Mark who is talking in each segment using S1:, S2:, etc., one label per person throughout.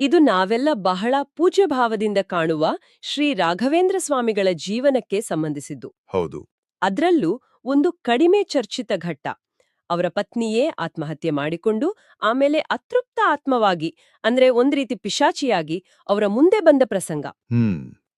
S1: ಇದು ನಾವೆಲ್ಲ ಬಹಳ ಪೂಜ್ಯಭಾವದಿಂದ ಕಾಣುವ ಶ್ರೀ ರಾಘವೇಂದ್ರ ಸ್ವಾಮಿಗಳ ಜೀವನಕ್ಕೆ ಸಂಬಂಧಿಸಿದ್ದು.
S2: ಹೌದು.
S1: ಅದರಲ್ಲೂ ಒಂದು ಕಡಿಮೆ ಚರ್ಚಿತ ಘಟ್ಟ. ಅವರ ಪತ್ನಿಯೇ ಆತ್ಮಹತ್ಯೆ ಮಾಡಿಕೊಂಡು ಆಮೇಲೆ ಅತೃಪ್ತ ಆತ್ಮವಾಗಿ ಅಂದ್ರೆ ಒಂದ್ ರೀತಿ ಪಿಶಾಚಿಯಾಗಿ ಅವರ ಮುಂದೆ ಬಂದ ಪ್ರಸಂಗ.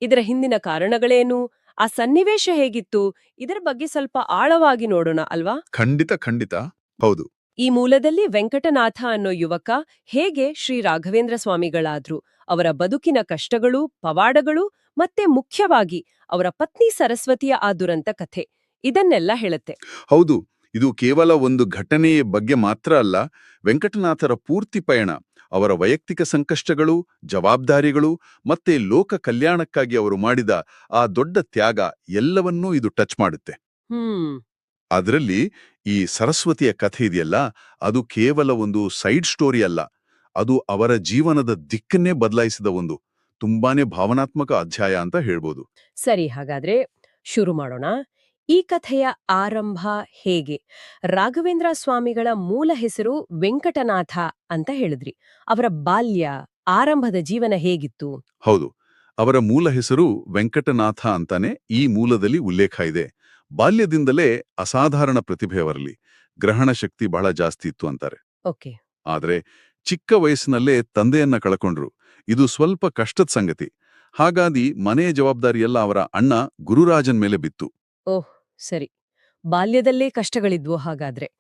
S1: ಇದರ ಹಿಂದಿನ ಕಾರಣಗಳೇನು? ಆ ಸನ್ನಿವೇಶ ಹೇಗಿತ್ತು? ಇದರ ಬಗ್ಗೆ ಸ್ವಲ್ಪ ಆಳವಾಗಿ ನೋಡೋಣ ಅಲ್ವಾ?
S2: ಖಂಡಿತ ಖಂಡಿತ. ಹೌದು.
S1: ಈ ಮೂಲದಲ್ಲಿ ವೆಂಕಟನಾಥ ಅನ್ನೋ ಯುವಕ ಹೇಗೆ ಶ್ರೀ ರಾಘವೇಂದ್ರ ಸ್ವಾಮಿಗಳಾದ್ರು ಅವರ ಬದುಕಿನ ಕಷ್ಟಗಳು ಪವಾಡಗಳು ಮತ್ತೆ ಮುಖ್ಯವಾಗಿ ಅವರ ಪತ್ನಿ ಸರಸ್ವತಿಯ ಆ ದುರಂತ ಕಥೆ ಇದನ್ನೆಲ್ಲ ಹೇಳುತ್ತೆ.
S2: ಹೌದು ಇದು ಕೇವಲ ಒಂದು ಘಟನೆಯ ಬಗ್ಗೆ ಮಾತ್ರ ಅಲ್ಲ ವೆಂಕಟನಾಥರ ಪೂರ್ತಿ ಪಯಣ ಅವರ ವೈಯಕ್ತಿಕ ಸಂಕಷ್ಟಗಳು ಜವಾಬ್ದಾರಿಗಳು ಮತ್ತೆ ಲೋಕ ಕಲ್ಯಾಣಕ್ಕಾಗಿ ಅವರು ಮಾಡಿದ ಆ ದೊಡ್ಡ ತ್ಯಾಗ ಎಲ್ಲವನ್ನೂ ಇದು ಟಚ್ ಮಾಡುತ್ತೆ.
S1: ಹ್ಮ್.
S2: ಅದರಲ್ಲಿ ಈ ಸರಸ್ವತಿಯ ಕಥೆ ಇದೆಯಲ್ಲ ಅದು ಕೇವಲ ಒಂದು ಸೈಡ್ ಸ್ಟೋರಿ ಅಲ್ಲ ಅದು ಅವರ ಜೀವನದ ದಿಕ್ಕನ್ನೇ ಬದಲಾಯಿಸಿದ ಒಂದು ತುಂಬಾನೇ ಭಾವನಾತ್ಮಕ ಅಧ್ಯಾಯ ಅಂತ ಹೇಳ್ಬೋದು.
S1: ಸರಿ ಹಾಗಾದ್ರೆ ಶುರು ಮಾಡೋಣ. ಈ ಕಥೆಯ ಆರಂಭ ಹೇಗೆ? ರಾಘವೇಂದ್ರ ಸ್ವಾಮಿಗಳ ಮೂಲ ಹೆಸರು ವೆಂಕಟನಾಥ ಅಂತ ಹೇಳಿದ್ರಿ. ಅವರ ಬಾಲ್ಯ ಆರಂಭದ ಜೀವನ ಹೇಗಿತ್ತು?
S2: ಹೌದು ಅವರ ಮೂಲ ಹೆಸರು ವೆಂಕಟನಾಥ ಅಂತಾನೆ ಈ ಮೂಲದಲ್ಲಿ ಉಲ್ಲೇಖ ಇದೆ. ಬಾಲ್ಯದಿಂದಲೇ ಅಸಾಧಾರಣ ಪ್ರತಿಭೆಯವರಲ್ಲಿ ಗ್ರಹಣ ಶಕ್ತಿ ಬಹಳ ಜಾಸ್ತಿ ಇತ್ತು ಅಂತಾರೆ.
S1: ಓಕೆ.
S2: ಆದ್ರೆ ಚಿಕ್ಕ ವಯಸ್ಸಿನಲ್ಲೇ ತಂದೆಯನ್ನ ಕಳಕೊಂಡ್ರು. ಇದು ಸ್ವಲ್ಪ ಕಷ್ಟದ ಸಂಗತಿ. ಹಾಗಾಗಿ ಮನೆಯ ಜವಾಬ್ದಾರಿಯೆಲ್ಲ ಅವರ ಅಣ್ಣ ಗುರುರಾಜನ್ ಮೇಲೆ ಬಿತ್ತು.
S1: ಓಹ್ ಸರಿ. ಬಾಲ್ಯದಲ್ಲೇ ಕಷ್ಟಗಳಿದ್ವು ಹಾಗಾದ್ರೆ.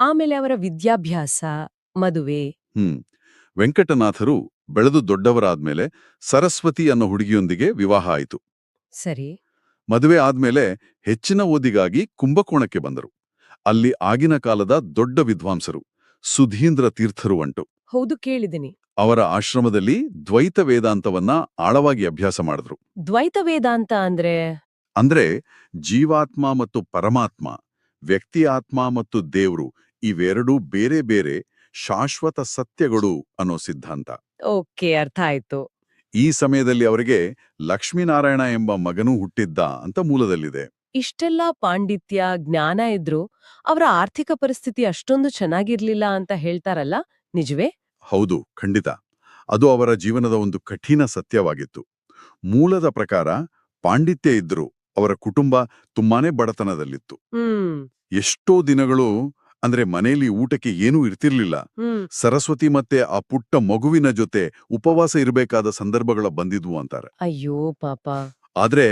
S1: ಆಮೇಲೆ ಅವರ ವಿದ್ಯಾಭ್ಯಾಸ ಮದುವೆ.
S2: ಹ್ಮ್. ವೆಂಕಟನಾಥರು ಬೆಳೆದು ದೊಡ್ಡವರಾದ್ಮೇಲೆ ಸರಸ್ವತಿ ಅನ್ನೋ ಹುಡುಗಿಯೊಂದಿಗೆ ವಿವಾಹ ಆಯಿತು.
S1: ಸರಿ.
S2: ಮದುವೆ ಆದ್ಮೇಲೆ ಹೆಚ್ಚಿನ ಓದಿಗಾಗಿ ಕುಂಭಕೋಣಕ್ಕೆ ಬಂದರು. ಅಲ್ಲಿ ಆಗಿನ ಕಾಲದ ದೊಡ್ಡ ವಿದ್ವಾಂಸರು ಸುಧೀಂದ್ರ ತೀರ್ಥರು ಅಂಟು.
S1: ಹೌದು ಕೇಳಿದಿನಿ
S2: ಅವರ ಆಶ್ರಮದಲ್ಲಿ ದ್ವೈತ ವೇದಾಂತವನ್ನ ಆಳವಾಗಿ ಅಭ್ಯಾಸ ಮಾಡಿದ್ರು.
S1: ದ್ವೈತ ವೇದಾಂತ ಅಂದ್ರೆ?
S2: ಅಂದ್ರೆ ಜೀವಾತ್ಮ ಮತ್ತು ಪರಮಾತ್ಮ ವ್ಯಕ್ತಿ ಆತ್ಮ ಮತ್ತು ದೇವ್ರು ಇವೆರಡೂ ಬೇರೆ ಬೇರೆ ಶಾಶ್ವತ ಸತ್ಯಗಳು ಅನ್ನೋ ಸಿದ್ಧಾಂತ.
S1: ಓಕೆ ಅರ್ಥ ಆಯ್ತು.
S2: ಈ ಸಮಯದಲ್ಲಿ ಅವರಿಗೆ ಲಕ್ಷ್ಮೀನಾರಾಯಣ ಎಂಬ ಮಗನೂ ಹುಟ್ಟಿದ್ದ ಅಂತ ಮೂಲದಲ್ಲಿದೆ.
S1: ಇಷ್ಟೆಲ್ಲ ಪಾಂಡಿತ್ಯ ಜ್ಞಾನ ಇದ್ರು ಅವರ ಆರ್ಥಿಕ ಪರಿಸ್ಥಿತಿ ಅಷ್ಟೊಂದು ಚೆನ್ನಾಗಿರ್ಲಿಲ್ಲ ಅಂತ ಹೇಳ್ತಾರಲ್ಲ ನಿಜವೇ?
S2: ಹೌದು ಖಂಡಿತ. ಅದು ಅವರ ಜೀವನದ ಒಂದು ಕಠಿಣ ಸತ್ಯವಾಗಿತ್ತು. ಮೂಲದ ಪ್ರಕಾರ ಪಾಂಡಿತ್ಯ ಇದ್ರು ಅವರ ಕುಟುಂಬ ತುಂಬಾನೇ ಬಡತನದಲ್ಲಿತ್ತು. ಎಷ್ಟೋ ದಿನಗಳು ಅಂದ್ರೆ ಮನೆಯಲ್ಲಿ ಊಟಕ್ಕೆ ಏನೂ ಇರ್ತಿರ್ಲಿಲ್ಲ. ಸರಸ್ವತಿ ಮತ್ತೆ ಆ ಪುಟ್ಟ ಮಗುವಿನ ಜೊತೆ ಉಪವಾಸ ಇರಬೇಕಾದ ಸಂದರ್ಭಗಳ ಬಂದಿದ್ವು ಅಂತಾರೆ.
S1: ಅಯ್ಯೋ ಪಾಪ.
S2: ಆದ್ರೆ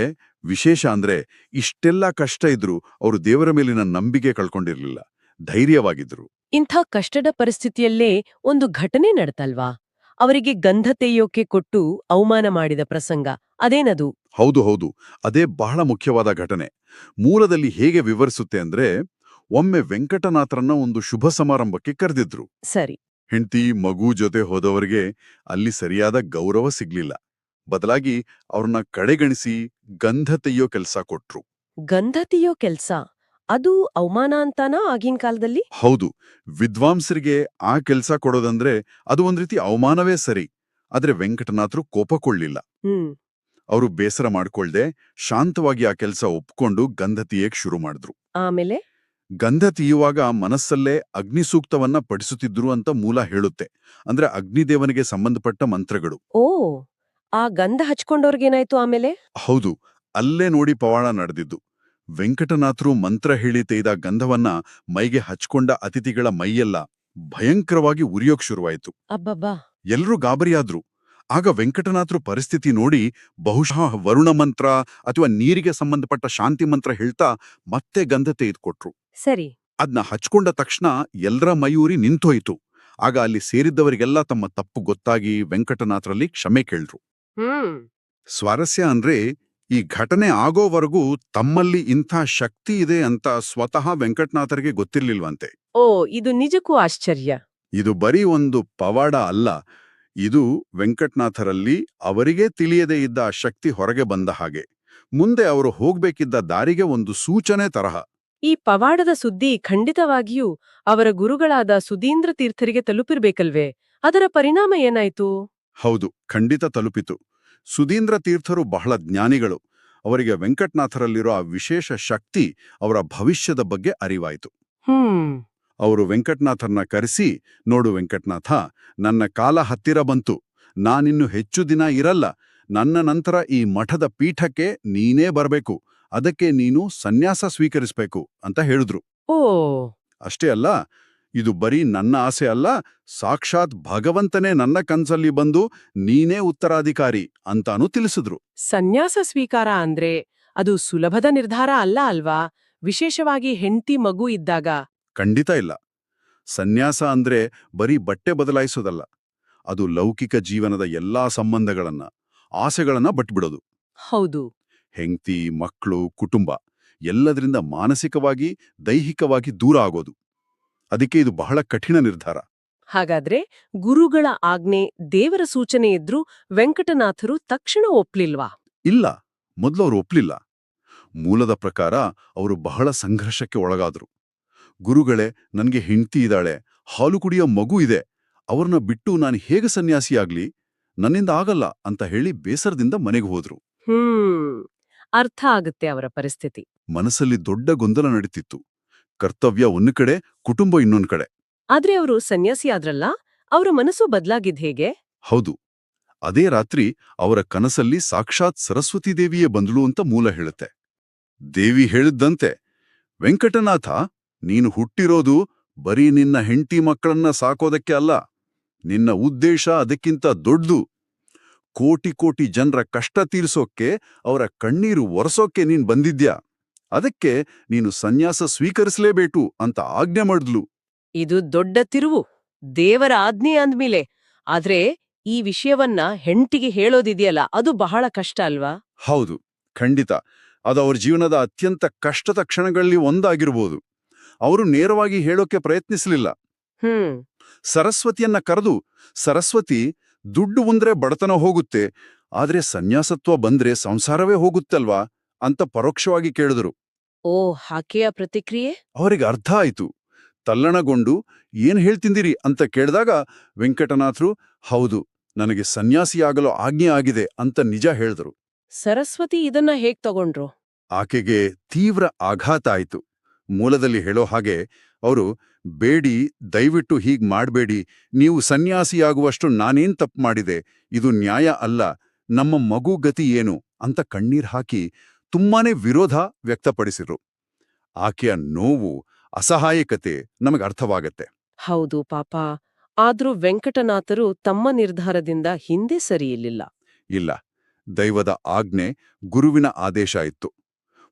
S2: ವಿಶೇಷ ಅಂದ್ರೆ ಇಷ್ಟೆಲ್ಲ ಕಷ್ಟ ಇದ್ರು ಅವರು ದೇವರ ಮೇಲಿನ ನಂಬಿಕೆ ಕಳ್ಕೊಂಡಿರ್ಲಿಲ್ಲ. ಧೈರ್ಯವಾಗಿದ್ರು.
S1: ಇಂಥ ಕಷ್ಟದ ಪರಿಸ್ಥಿತಿಯಲ್ಲೇ ಒಂದು ಘಟನೆ ನಡೆತಲ್ವಾ? ಅವರಿಗೆ ಗಂಧ ತೆಯ್ಯೋಕೆ ಕೊಟ್ಟು ಅವಮಾನ ಮಾಡಿದ ಪ್ರಸಂಗ. ಅದೇನದು?
S2: ಹೌದು ಹೌದು. ಅದೇ ಬಹಳ ಮುಖ್ಯವಾದ ಘಟನೆ. ಮೂಲದಲ್ಲಿ ಹೇಗೆ ವಿವರಿಸುತ್ತೆ ಅಂದ್ರೆ ಒಮ್ಮೆ ವೆಂಕಟನಾಥರನ್ನ ಒಂದು ಶುಭ ಸಮಾರಂಭಕ್ಕೆ ಕರೆದಿದ್ರು.
S1: ಸರಿ.
S2: ಹೆಂಡತಿ ಮಗು ಜೊತೆ ಹೋದವರಿಗೆ ಅಲ್ಲಿ ಸರಿಯಾದ ಗೌರವ ಸಿಗ್ಲಿಲ್ಲ. ಬದಲಾಗಿ ಅವ್ರನ್ನ ಕಡೆಗಣಿಸಿ ಗಂಧ ತೆಯ್ಯೋ ಕೆಲ್ಸ ಕೊಟ್ರು.
S1: ಗಂಧ ತೆಯ್ಯೋ ಕೆಲ್ಸ? ಅದು ಅವಮಾನ ಅಂತಾನಾ ಆಗಿನ ಕಾಲದಲ್ಲಿ?
S2: ಹೌದು. ವಿದ್ವಾಂಸರಿಗೆ ಆ ಕೆಲ್ಸ ಕೊಡೋದಂದ್ರೆ ಅದು ಒಂದ್ ರೀತಿ ಅವಮಾನವೇ ಸರಿ. ಆದ್ರೆ ವೆಂಕಟನಾಥರು ಕೋಪಕೊಳ್ಳಿಲ್ಲ
S1: ಕೊಳ್ಳಿಲ್ಲ
S2: ಅವರು ಬೇಸರ ಮಾಡ್ಕೊಳ್ದೆ ಶಾಂತವಾಗಿ ಆ ಕೆಲಸ ಒಪ್ಕೊಂಡು ಗಂಧ ತೀಯಕ್ ಶುರು ಮಾಡಿದ್ರು.
S1: ಆಮೇಲೆ?
S2: ಗಂಧ ತೀಯುವಾಗ ಮನಸ್ಸಲ್ಲೇ ಅಗ್ನಿ ಸೂಕ್ತವನ್ನ ಪಠಿಸುತ್ತಿದ್ರು ಅಂತ ಮೂಲ ಹೇಳುತ್ತೆ. ಅಂದ್ರೆ ಅಗ್ನಿದೇವನಿಗೆ ಸಂಬಂಧಪಟ್ಟ ಮಂತ್ರಗಳು.
S1: ಓ ಆ ಗಂಧ ಹಚ್ಕೊಂಡವ್ರಿಗೇನಾಯ್ತು ಆಮೇಲೆ?
S2: ಹೌದು ಅಲ್ಲೇ ನೋಡಿ ಪವಾಡ ನಡೆದಿದ್ದು. ವೆಂಕಟನಾಥರು ಮಂತ್ರ ಹೇಳಿ ತೆಯ್ದ ಗಂಧವನ್ನ ಮೈಗೆ ಹಚ್ಕೊಂಡ ಅತಿಥಿಗಳ ಮೈಯೆಲ್ಲ ಭಯಂಕರವಾಗಿ ಉರಿಯೋಕ್ ಶುರುವಾಯಿತು.
S1: ಅಬ್ಬಬ್ಬಾ!
S2: ಎಲ್ರೂ ಗಾಬರಿಯಾದ್ರು. ಆಗ ವೆಂಕಟನಾಥರು ಪರಿಸ್ಥಿತಿ ನೋಡಿ ಬಹುಶಃ ವರುಣ ಮಂತ್ರ ಅಥವಾ ನೀರಿಗೆ ಸಂಬಂಧಪಟ್ಟ ಶಾಂತಿ ಮಂತ್ರ ಹೇಳ್ತಾ ಮತ್ತೆ ಗಂಧ ತೆಗೆದುಕೊಟ್ರು
S1: ಸರಿ.
S2: ಅದ್ನ ಹಚ್ಕೊಂಡ ತಕ್ಷಣ ಎಲ್ರ ಮಯೂರಿ ನಿಂತೋಯ್ತು. ಆಗ ಅಲ್ಲಿ ಸೇರಿದ್ದವರಿಗೆಲ್ಲ ತಮ್ಮ ತಪ್ಪು ಗೊತ್ತಾಗಿ ವೆಂಕಟನಾಥರಲ್ಲಿ ಕ್ಷಮೆ ಕೇಳ್ರು.
S1: ಹ್ಮ್.
S2: ಸ್ವಾರಸ್ಯ ಅಂದ್ರೆ ಈ ಘಟನೆ ಆಗೋವರೆಗೂ ತಮ್ಮಲ್ಲಿ ಇಂಥ ಶಕ್ತಿ ಇದೆ ಅಂತ ಸ್ವತಃ ವೆಂಕಟನಾಥರಿಗೆ ಗೊತ್ತಿರ್ಲಿಲ್ವಂತೆ.
S1: ಓ ಇದು ನಿಜಕ್ಕೂ ಆಶ್ಚರ್ಯ.
S2: ಇದು ಬರೀ ಒಂದು ಪವಾಡ ಅಲ್ಲ. ಇದು ವೆಂಕಟನಾಥರಲ್ಲಿ ಅವರಿಗೇ ತಿಳಿಯದೇ ಇದ್ದ ಆ ಶಕ್ತಿ ಹೊರಗೆ ಬಂದ ಹಾಗೆ. ಮುಂದೆ ಅವರು ಹೋಗ್ಬೇಕಿದ್ದ ದಾರಿಗೆ ಒಂದು ಸೂಚನೆ ತರಹ.
S1: ಈ ಪವಾಡದ ಸುದ್ದಿ ಖಂಡಿತವಾಗಿಯೂ ಅವರ ಗುರುಗಳಾದ ಸುಧೀಂದ್ರ ತೀರ್ಥರಿಗೆ ತಲುಪಿರ್ಬೇಕಲ್ವೇ? ಅದರ ಪರಿಣಾಮ ಏನಾಯ್ತು?
S2: ಹೌದು ಖಂಡಿತ ತಲುಪಿತು. ಸುಧೀಂದ್ರ ತೀರ್ಥರು ಬಹಳ ಜ್ಞಾನಿಗಳು. ಅವರಿಗೆ ವೆಂಕಟನಾಥರಲ್ಲಿರೋ ಆ ವಿಶೇಷ ಶಕ್ತಿ ಅವರ ಭವಿಷ್ಯದ ಬಗ್ಗೆ ಅರಿವಾಯಿತು.
S1: ಹ್ಮ್.
S2: ಅವರು ವೆಂಕಟನಾಥರನ್ನ ಕರೆಸಿ ನೋಡು ವೆಂಕಟನಾಥ ನನ್ನ ಕಾಲ ಹತ್ತಿರ ಬಂತು. ನಾನಿನ್ನು ಹೆಚ್ಚು ದಿನ ಇರಲ್ಲ. ನನ್ನ ನಂತರ ಈ ಮಠದ ಪೀಠಕ್ಕೆ ನೀನೇ ಬರಬೇಕು. ಅದಕ್ಕೆ ನೀನು ಸನ್ಯಾಸ ಸ್ವೀಕರಿಸಬೇಕು ಅಂತ ಹೇಳಿದ್ರು.
S3: ಓ.
S2: ಅಷ್ಟೇ ಅಲ್ಲ ಇದು ಬರೀ ನನ್ನ ಆಸೆ ಅಲ್ಲ ಸಾಕ್ಷಾತ್ ಭಗವಂತನೇ ನನ್ನ ಕನ್ಸಲ್ಲಿ ಬಂದು ನೀನೇ ಉತ್ತರಾಧಿಕಾರಿ ಅಂತಾನೂ ತಿಳಿಸಿದ್ರು.
S1: ಸನ್ಯಾಸ ಸ್ವೀಕಾರ ಅಂದ್ರೆ ಅದು ಸುಲಭದ ನಿರ್ಧಾರ ಅಲ್ಲ ಅಲ್ವಾ? ವಿಶೇಷವಾಗಿ ಹೆಂಡತಿ ಮಗು ಇದ್ದಾಗ.
S2: ಖಂಡಿತ ಇಲ್ಲ. ಸನ್ಯಾಸ ಅಂದ್ರೆ ಬರೀ ಬಟ್ಟೆ ಬದಲಾಯಿಸೋದಲ್ಲ ಅದು ಲೌಕಿಕ ಜೀವನದ ಎಲ್ಲಾ ಸಂಬಂಧಗಳನ್ನ ಆಸೆಗಳನ್ನ ಬಟ್ಬಿಡೋದು.
S1: ಹೌದು.
S2: ಹೆಂಡ್ತಿ ಮಕ್ಕಳು ಕುಟುಂಬ ಎಲ್ಲದರಿಂದ ಮಾನಸಿಕವಾಗಿ ದೈಹಿಕವಾಗಿ ದೂರ ಆಗೋದು. ಅದಕ್ಕೆ ಇದು ಬಹಳ ಕಠಿಣ ನಿರ್ಧಾರ.
S1: ಹಾಗಾದ್ರೆ ಗುರುಗಳ ಆಜ್ಞೆ ದೇವರ ಸೂಚನೆ ಇದ್ರೂ ವೆಂಕಟನಾಥರು ತಕ್ಷಣ ಒಪ್ಲಿಲ್ವಾ?
S2: ಇಲ್ಲ ಮೊದಲು ಅವರು ಒಪ್ಲಿಲ್ಲ. ಮೂಲದ ಪ್ರಕಾರ ಅವರು ಬಹಳ ಸಂಘರ್ಷಕ್ಕೆ ಒಳಗಾದ್ರು. ಗುರುಗಳೇ ನನಗೆ ಹೆಂಡ್ತಿ ಇದ್ದಾಳೆ ಹಾಲು ಕುಡಿಯೋ ಮಗು ಇದೆ ಅವ್ರನ್ನ ಬಿಟ್ಟು ನಾನು ಹೇಗೆ ಸನ್ಯಾಸಿಯಾಗ್ಲಿ? ನನ್ನಿಂದ ಆಗಲ್ಲ ಅಂತ ಹೇಳಿ ಬೇಸರದಿಂದ ಮನೆಗೆ ಹೋದ್ರು.
S1: ಅರ್ಥ ಆಗುತ್ತೆ ಅವರ ಪರಿಸ್ಥಿತಿ.
S2: ಮನಸ್ಸಲ್ಲಿ ದೊಡ್ಡ ಗೊಂದಲ ನಡೀತಿತ್ತು. ಕರ್ತವ್ಯ ಒಂದು ಕಡೆ ಕುಟುಂಬ ಇನ್ನೊಂದು ಕಡೆ.
S1: ಆದ್ರೆ ಅವರು ಸನ್ಯಾಸಿ ಆದ್ರಲ್ಲ ಅವರ ಮನಸ್ಸು ಬದಲಾಗಿದ್ ಹೇಗೆ?
S2: ಹೌದು. ಅದೇ ರಾತ್ರಿ ಅವರ ಕನಸಲ್ಲಿ ಸಾಕ್ಷಾತ್ ಸರಸ್ವತಿ ದೇವಿಯೇ ಬಂದಳು ಅಂತ ಮೂಲ ಹೇಳುತ್ತೆ. ದೇವಿ ಹೇಳಿದ್ದಂತೆ ವೆಂಕಟನಾಥ ನೀನು ಹುಟ್ಟಿರೋದು ಬರೀ ನಿನ್ನ ಹೆಂಡತಿ ಮಕ್ಕಳನ್ನ ಸಾಕೋದಕ್ಕೆ ಅಲ್ಲ. ನಿನ್ನ ಉದ್ದೇಶ ಅದಕ್ಕಿಂತ ದೊಡ್ದು ಕೋಟಿ ಕೋಟಿ ಜನರ ಕಷ್ಟ ತೀರಿಸೋಕ್ಕೆ ಅವರ ಕಣ್ಣೀರು ಒರೆಸೋಕ್ಕೆ ನೀನ್ ಬಂದಿದ್ಯಾ? ಅದಕ್ಕೆ ನೀನು ಸನ್ಯಾಸ ಸ್ವೀಕರಿಸಲೇಬೇಕು ಅಂತ ಆಜ್ಞೆ ಮಾಡಿದ್ಲು.
S1: ಇದು ದೊಡ್ಡ ತಿರುವು. ದೇವರ ಆಜ್ಞೆ ಅಂದ್ಮೇಲೆ. ಆದ್ರೆ ಈ ವಿಷಯವನ್ನ ಹೆಂಟಿಗೆ ಹೇಳೋದಿದೆಯಲ್ಲ ಅದು ಬಹಳ ಕಷ್ಟ ಅಲ್ವಾ?
S2: ಹೌದು ಖಂಡಿತ. ಅದು ಅವ್ರ ಜೀವನದ ಅತ್ಯಂತ ಕಷ್ಟದ ಕ್ಷಣಗಳಲ್ಲಿ ಒಂದಾಗಿರ್ಬೋದು. ಅವರು ನೇರವಾಗಿ ಹೇಳೋಕೆ ಪ್ರಯತ್ನಿಸಲಿಲ್ಲ.
S1: ಹ್ಮ್.
S2: ಸರಸ್ವತಿಯನ್ನ ಕರೆದು ಸರಸ್ವತಿ ದುಡ್ಡು ಬಂದ್ರೆ ಬಡತನ ಹೋಗುತ್ತೆ ಆದ್ರೆ ಸನ್ಯಾಸತ್ವ ಬಂದ್ರೆ ಸಂಸಾರವೇ ಹೋಗುತ್ತಲ್ವಾ? ಅಂತ ಪರೋಕ್ಷವಾಗಿ ಕೇಳಿದ್ರು.
S1: ಓ ಹಾಕೆಯ ಪ್ರತಿಕ್ರಿಯೆ?
S2: ಅವರಿಗೆ ಅರ್ಥ ಆಯ್ತು. ತಲ್ಲಣಗೊಂಡು ಏನ್ ಹೇಳ್ತಿಂದಿರಿ ಅಂತ ಕೇಳಿದಾಗ ವೆಂಕಟನಾಥರು ಹೌದು ನನಗೆ ಸನ್ಯಾಸಿಯಾಗಲು ಆಜ್ಞೆ ಆಗಿದೆ ಅಂತ ನಿಜ ಹೇಳಿದ್ರು.
S1: ಸರಸ್ವತಿ ಇದನ್ನ ಹೇಗ್ ತಗೊಂಡ್ರು?
S2: ಆಕೆಗೆ ತೀವ್ರ ಆಘಾತ ಆಯಿತು. ಮೂಲದಲ್ಲಿ ಹೇಳೋ ಹಾಗೆ ಅವರು ಬೇಡಿ ದಯವಿಟ್ಟು ಹೀಗ್ ಮಾಡಬೇಡಿ. ನೀವು ಸನ್ಯಾಸಿಯಾಗುವಷ್ಟು ನಾನೇನ್ ತಪ್ಪು ಮಾಡಿದೆ? ಇದು ನ್ಯಾಯ ಅಲ್ಲ. ನಮ್ಮ ಮಗು ಗತಿ ಏನು? ಅಂತ ಕಣ್ಣೀರ್ ಹಾಕಿ ತುಂಬಾನೇ ವಿರೋಧ ವ್ಯಕ್ತಪಡಿಸಿದ್ರು. ಆಕೆಯ ನೋವು ಅಸಹಾಯಕತೆ ನಮಗೆ ಅರ್ಥವಾಗತ್ತೆ.
S1: ಹೌದು ಪಾಪ. ಆದ್ರೂ ವೆಂಕಟನಾಥರು ತಮ್ಮ ನಿರ್ಧಾರದಿಂದ ಹಿಂದೆ ಸರಿಯಿಲ್ಲ
S2: ಇಲ್ಲ. ದೈವದ ಆಜ್ಞೆ ಗುರುವಿನ ಆದೇಶ ಇತ್ತು.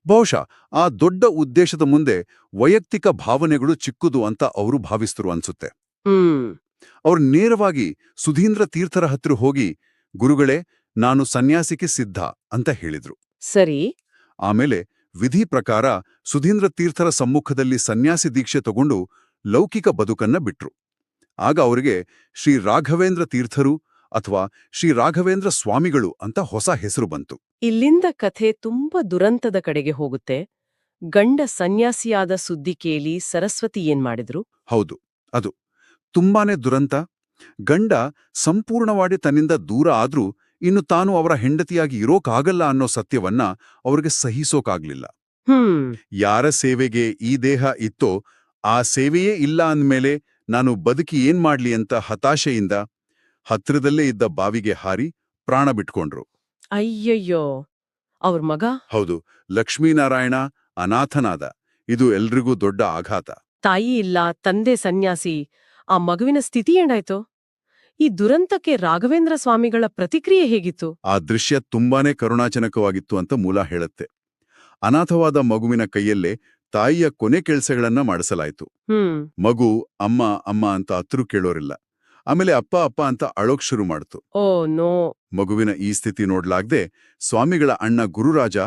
S2: ಬಹುಶಃ ಆ ದೊಡ್ಡ ಉದ್ದೇಶದ ಮುಂದೆ ವೈಯಕ್ತಿಕ ಭಾವನೆಗಳು ಚಿಕ್ಕದು ಅಂತ ಅವರು ಭಾವಿಸ್ತರು ಅನ್ಸುತ್ತೆ.
S1: ಹ್ಮ್.
S2: ಅವ್ರು ನೇರವಾಗಿ ಸುಧೀಂದ್ರ ತೀರ್ಥರ ಹತ್ರ ಹೋಗಿ ಗುರುಗಳೇ ನಾನು ಸನ್ಯಾಸಿಗೆ ಸಿದ್ಧ ಅಂತ ಹೇಳಿದ್ರು.
S1: ಸರಿ.
S2: ಆಮೇಲೆ ವಿಧಿ ಪ್ರಕಾರ ಸುಧೀಂದ್ರ ತೀರ್ಥರ ಸಮ್ಮುಖದಲ್ಲಿ ಸನ್ಯಾಸಿ ದೀಕ್ಷೆ ತಗೊಂಡು ಲೌಕಿಕ ಬದುಕನ್ನ ಬಿಟ್ರು. ಆಗ ಅವರಿಗೆ ಶ್ರೀ ರಾಘವೇಂದ್ರ ತೀರ್ಥರು ಅಥವಾ ಶ್ರೀ ರಾಘವೇಂದ್ರ ಸ್ವಾಮಿಗಳು ಅಂತ ಹೊಸ ಹೆಸರು ಬಂತು.
S1: ಇಲ್ಲಿಂದ ಕಥೆ ತುಂಬಾ ದುರಂತದ ಕಡೆಗೆ ಹೋಗುತ್ತೆ. ಗಂಡ ಸನ್ಯಾಸಿಯಾದ ಸುದ್ದಿ ಕೇಳಿ ಸರಸ್ವತಿ ಏನ್ ಮಾಡಿದ್ರು?
S2: ಹೌದು ಅದು ತುಂಬಾನೇ ದುರಂತ. ಗಂಡ ಸಂಪೂರ್ಣವಾಗಿ ತನ್ನಿಂದ ದೂರ ಆದ್ರೂ ಇನ್ನು ತಾನು ಅವರ ಹೆಂಡತಿಯಾಗಿ ಇರೋಕಾಗಲ್ಲ ಅನ್ನೋ ಸತ್ಯವನ್ನ ಅವ್ರಿಗೆ ಸಹಿಸೋಕಾಗ್ಲಿಲ್ಲ.
S1: ಹ್ಮ್.
S2: ಯಾರ ಸೇವೆಗೆ ಈ ದೇಹ ಇತ್ತೋ ಆ ಸೇವೆಯೇ ಇಲ್ಲ ಅಂದ್ಮೇಲೆ ನಾನು ಬದುಕಿ ಏನ್ ಮಾಡ್ಲಿ ಅಂತ ಹತಾಶೆಯಿಂದ ಹತ್ರದಲ್ಲೇ ಇದ್ದ ಬಾವಿಗೆ ಹಾರಿ ಪ್ರಾಣ ಬಿಟ್ಕೊಂಡ್ರು.
S1: ಅಯ್ಯಯ್ಯೋ! ಅವ್ರ ಮಗ?
S2: ಹೌದು ಲಕ್ಷ್ಮೀನಾರಾಯಣ ಅನಾಥನಾದ. ಇದು ಎಲ್ರಿಗೂ ದೊಡ್ಡ ಆಘಾತ.
S1: ತಾಯಿ ಇಲ್ಲ ತಂದೆ ಸನ್ಯಾಸಿ. ಆ ಮಗುವಿನ ಸ್ಥಿತಿ ಏನಾಯ್ತು? ಈ ದುರಂತಕ್ಕೆ ರಾಘವೇಂದ್ರ ಸ್ವಾಮಿಗಳ ಪ್ರತಿಕ್ರಿಯೆ ಹೇಗಿತ್ತು?
S2: ಆ ದೃಶ್ಯ ತುಂಬಾನೇ ಕರುಣಾಜನಕವಾಗಿತ್ತು ಅಂತ ಮೂಲ ಹೇಳುತ್ತೆ. ಅನಾಥವಾದ ಮಗುವಿನ ಕೈಯಲ್ಲೇ ತಾಯಿಯ ಕೊನೆ ಕೆಲಸಗಳನ್ನ ಮಾಡಿಸಲಾಯಿತು. ಮಗು ಅಮ್ಮ ಅಮ್ಮ ಅಂತ ಅತ್ರು ಕೇಳೋರಿಲ್ಲ. ಆಮೇಲೆ ಅಪ್ಪ ಅಪ್ಪ ಅಂತ ಅಳೋಕ್ ಶುರು ಮಾಡ್ತು.
S1: Oh no.
S2: ಮಗುವಿನ ಈ ಸ್ಥಿತಿ ನೋಡ್ಲಾಗ್ದೆ ಸ್ವಾಮಿಗಳ ಅಣ್ಣ ಗುರುರಾಜ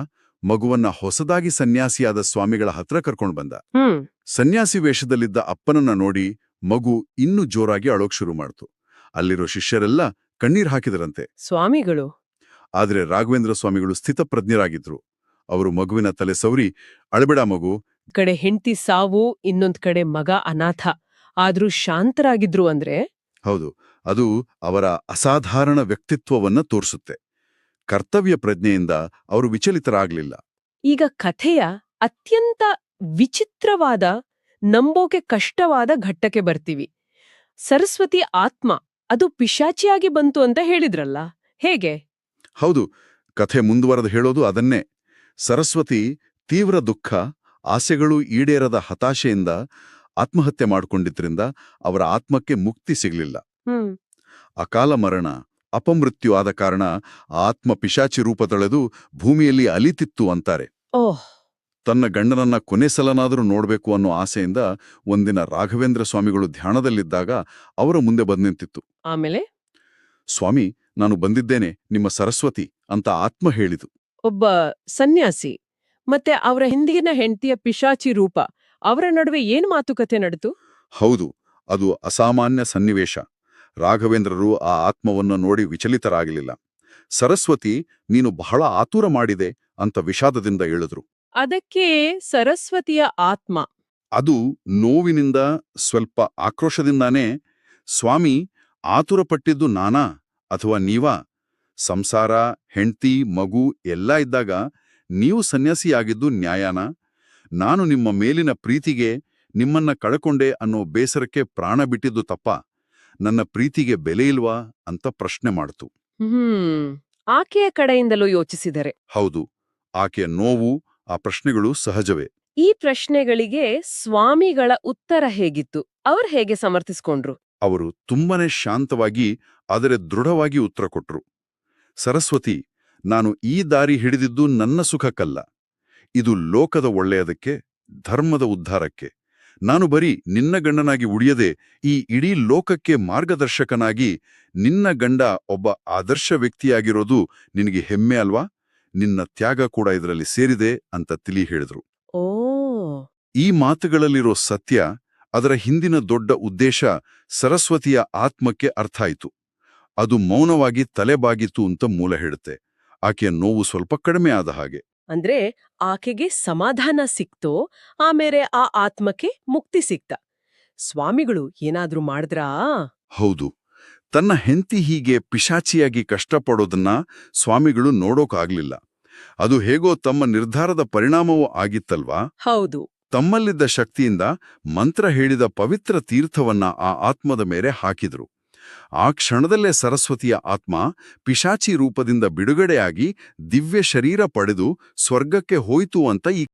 S2: ಮಗುವನ್ನ ಹೊಸದಾಗಿ ಸನ್ಯಾಸಿಯಾದ ಸ್ವಾಮಿಗಳ ಹತ್ರ ಕರ್ಕೊಂಡು ಬಂದ. ಸನ್ಯಾಸಿ ವೇಷದಲ್ಲಿದ್ದ ಅಪ್ಪನನ್ನ ನೋಡಿ ಮಗು ಇನ್ನೂ ಜೋರಾಗಿ ಅಳೋಕ್ ಶುರು ಮಾಡ್ತು. ಅಲ್ಲಿರೋ ಶಿಷ್ಯರೆಲ್ಲ ಕಣ್ಣೀರ್ ಹಾಕಿದರಂತೆ.
S1: ಸ್ವಾಮಿಗಳು?
S2: ಆದ್ರೆ ರಾಘವೇಂದ್ರ ಸ್ವಾಮಿಗಳು ಸ್ಥಿತಪ್ರಜ್ಞರಾಗಿದ್ರು. ಅವರು ಮಗುವಿನ ತಲೆ ಸೌರಿ ಅಳಬೇಡ ಮಗು.
S1: ಕಡೆ ಹೆಂಡತಿ ಸಾವು ಇನ್ನೊಂದ್ ಕಡೆ ಮಗ ಅನಾಥ. ಆದ್ರೂ ಶಾಂತರಾಗಿದ್ರು ಅಂದ್ರೆ
S2: ಹೌದು ಅದು ಅವರ ಅಸಾಧಾರಣ ವ್ಯಕ್ತಿತ್ವವನ್ನ ತೋರಿಸುತ್ತೆ. ಕರ್ತವ್ಯ ಪ್ರಜ್ಞೆಯಿಂದ ಅವರು ವಿಚಲಿತರಾಗಲಿಲ್ಲ.
S1: ಈಗ ಕಥೆಯ ಅತ್ಯಂತ ವಿಚಿತ್ರವಾದ ನಂಬೋಕೆ ಕಷ್ಟವಾದ ಘಟ್ಟಕ್ಕೆ ಬರ್ತೀವಿ. ಸರಸ್ವತಿ ಆತ್ಮ ಅದು ಪಿಶಾಚಿಯಾಗಿ ಬಂತು ಅಂತ ಹೇಳಿದ್ರಲ್ಲ ಹೇಗೆ?
S2: ಹೌದು ಕಥೆ ಮುಂದುವರೆದು ಹೇಳೋದು ಅದನ್ನೇ. ಸರಸ್ವತಿ ತೀವ್ರ ದುಃಖ ಆಸೆಗಳು ಈಡೇರದ ಹತಾಶೆಯಿಂದ ಆತ್ಮಹತ್ಯೆ ಮಾಡಿಕೊಂಡಿದ್ದರಿಂದ ಅವರ ಆತ್ಮಕ್ಕೆ ಮುಕ್ತಿ ಸಿಗಲಿಲ್ಲ. ಅಕಾಲ ಮರಣ ಅಪಮೃತ್ಯು ಆದ ಕಾರಣ ಆತ್ಮ ಪಿಶಾಚಿ ರೂಪ ತಳೆದು ಭೂಮಿಯಲ್ಲಿ ಅಲಿತಿತ್ತು ಅಂತಾರೆ.
S1: ಓಹ್.
S2: ತನ್ನ ಗಂಡನನ್ನ ಕೊನೆ ಸಲನಾದರೂ ನೋಡಬೇಕು ಅನ್ನೋ ಆಸೆಯಿಂದ ಒಂದಿನ ರಾಘವೇಂದ್ರ ಸ್ವಾಮಿಗಳು ಧ್ಯಾನದಲ್ಲಿದ್ದಾಗ ಅವರ ಮುಂದೆ ಬಂದು ನಿಂತಿತ್ತು.
S1: ಆಮೇಲೆ?
S2: ಸ್ವಾಮಿ ನಾನು ಬಂದಿದ್ದೇನೆ ನಿಮ್ಮ ಸರಸ್ವತಿ ಅಂತ ಆತ್ಮ ಹೇಳಿತು
S1: ಒಬ್ಬ ಸನ್ಯಾಸಿ ಮತ್ತೆ ಅವರ ಹಿಂದಿನ ಹೆಂಡತಿಯ ಪಿಶಾಚಿ ರೂಪ ಅವರ ನಡುವೆ ಏನು ಮಾತುಕತೆ ನಡೆತು
S2: ಹೌದು ಅದು ಅಸಾಮಾನ್ಯ ಸನ್ನಿವೇಶ. ರಾಘವೇಂದ್ರರು ಆ ಆತ್ಮವನ್ನು ನೋಡಿ ವಿಚಲಿತರಾಗಲಿಲ್ಲ. ಸರಸ್ವತಿ ನೀನು ಬಹಳ ಆತುರ ಮಾಡಿದೆ ಅಂತ ವಿಷಾದದಿಂದ ಹೇಳಿದ್ರು.
S1: ಅದಕ್ಕೆ ಸರಸ್ವತಿಯ ಆತ್ಮ.
S2: ಅದು ನೋವಿನಿಂದ ಸ್ವಲ್ಪ ಆಕ್ರೋಶದಿಂದಾನೇ ಸ್ವಾಮಿ ಆತುರಪಟ್ಟಿದ್ದು ನಾನಾ ಅಥವಾ ನೀವಾ? ಸಂಸಾರ ಹೆಂಡ್ತಿ ಮಗು ಎಲ್ಲ ಇದ್ದಾಗ ನೀವು ಸನ್ಯಾಸಿಯಾಗಿದ್ದು ನ್ಯಾಯನ? ನಾನು ನಿಮ್ಮ ಮೇಲಿನ ಪ್ರೀತಿಗೆ ನಿಮ್ಮನ್ನ ಕಳಕೊಂಡೆ ಅನ್ನೋ ಬೇಸರಕ್ಕೆ ಪ್ರಾಣ ಬಿಟ್ಟಿದ್ದು ತಪ್ಪ. ನನ್ನ ಪ್ರೀತಿಗೆ ಬೆಲೆ ಇಲ್ವಾ ಅಂತ ಪ್ರಶ್ನೆ ಮಾಡ್ತು.
S1: ಹ್ಮ್. ಆಕೆಯ ಕಡೆಯಿಂದಲೂ ಯೋಚಿಸಿದರೆ?
S2: ಹೌದು. ಆಕೆಯ ನೋವು ಆ ಪ್ರಶ್ನೆಗಳು ಸಹಜವೇ.
S1: ಈ ಪ್ರಶ್ನೆಗಳಿಗೆ ಸ್ವಾಮಿಗಳ ಉತ್ತರ ಹೇಗಿತ್ತು? ಅವರು ಹೇಗೆ ಸಮರ್ಥಿಸ್ಕೊಂಡ್ರು?
S2: ಅವರು ತುಂಬನೇ ಶಾಂತವಾಗಿ ಆದರೆ ದೃಢವಾಗಿ ಉತ್ತರ ಕೊಟ್ರು. ಸರಸ್ವತಿ ನಾನು ಈ ದಾರಿ ಹಿಡಿದಿದ್ದು ನನ್ನ ಸುಖಕ್ಕಲ್ಲ. ಇದು ಲೋಕದ ಒಳ್ಳೆಯದಕ್ಕೆ ಧರ್ಮದ ಉದ್ಧಾರಕ್ಕೆ. ನಾನು ಬರೀ ನಿನ್ನ ಗಂಡನಾಗಿ ಉಳಿಯದೆ ಈ ಇಡೀ ಲೋಕಕ್ಕೆ ಮಾರ್ಗದರ್ಶಕನಾಗಿ ನಿನ್ನ ಗಂಡ ಒಬ್ಬ ಆದರ್ಶ ವ್ಯಕ್ತಿಯಾಗಿರೋದು ನಿನಗೆ ಹೆಮ್ಮೆ ಅಲ್ವಾ? ನಿನ್ನ ತ್ಯಾಗ ಕೂಡ ಇದರಲ್ಲಿ ಸೇರಿದೆ ಅಂತ ತಿಳಿ ಹೇಳಿದ್ರು.
S1: ಓ.
S2: ಈ ಮಾತುಗಳಲ್ಲಿರೋ ಸತ್ಯ ಅದರ ಹಿಂದಿನ ದೊಡ್ಡ ಉದ್ದೇಶ ಸರಸ್ವತಿಯ ಆತ್ಮಕ್ಕೆ ಅರ್ಥ ಆಯಿತು. ಅದು ಮೌನವಾಗಿ ತಲೆಬಾಗಿತು ಅಂತ ಮೂಲ ಹೇಳುತ್ತೆ. ಆಕೆಯ ನೋವು ಸ್ವಲ್ಪ ಕಡಿಮೆ ಆದ ಹಾಗೆ.
S1: ಅಂದ್ರೆ ಆಕೆಗೆ ಸಮಾಧಾನ ಸಿಕ್ತೋ ಆಮೇಲೆ ಆ ಆತ್ಮಕ್ಕೆ ಮುಕ್ತಿ ಸಿಕ್ತ. ಸ್ವಾಮಿಗಳು ಏನಾದ್ರೂ ಮಾಡಿದ್ರಾ?
S2: ಹೌದು. ತನ್ನ ಹೆಂತಿ ಹೀಗೆ ಪಿಶಾಚಿಯಾಗಿ ಕಷ್ಟಪಡೋದನ್ನ ಸ್ವಾಮಿಗಳು ನೋಡೋಕಾಗ್ಲಿಲ್ಲ. ಅದು ಹೇಗೋ ತಮ್ಮ ನಿರ್ಧಾರದ ಪರಿಣಾಮವೂ ಆಗಿತ್ತಲ್ವಾ?
S1: ಹೌದು.
S2: ತಮ್ಮಲ್ಲಿದ್ದ ಶಕ್ತಿಯಿಂದ ಮಂತ್ರ ಹೇಳಿದ ಪವಿತ್ರ ತೀರ್ಥವನ್ನ ಆ ಆತ್ಮದ ಮೇಲೆ ಹಾಕಿದ್ರು. ಆ ಕ್ಷಣದಲ್ಲೇ ಸರಸ್ವತಿಯ ಆತ್ಮ ಪಿಶಾಚಿ ರೂಪದಿಂದ ಬಿಡುಗಡೆಯಾಗಿ ದಿವ್ಯ ಶರೀರ ಪಡೆದು ಸ್ವರ್ಗಕ್ಕೆ ಹೋಯಿತು ಅಂತ ಈ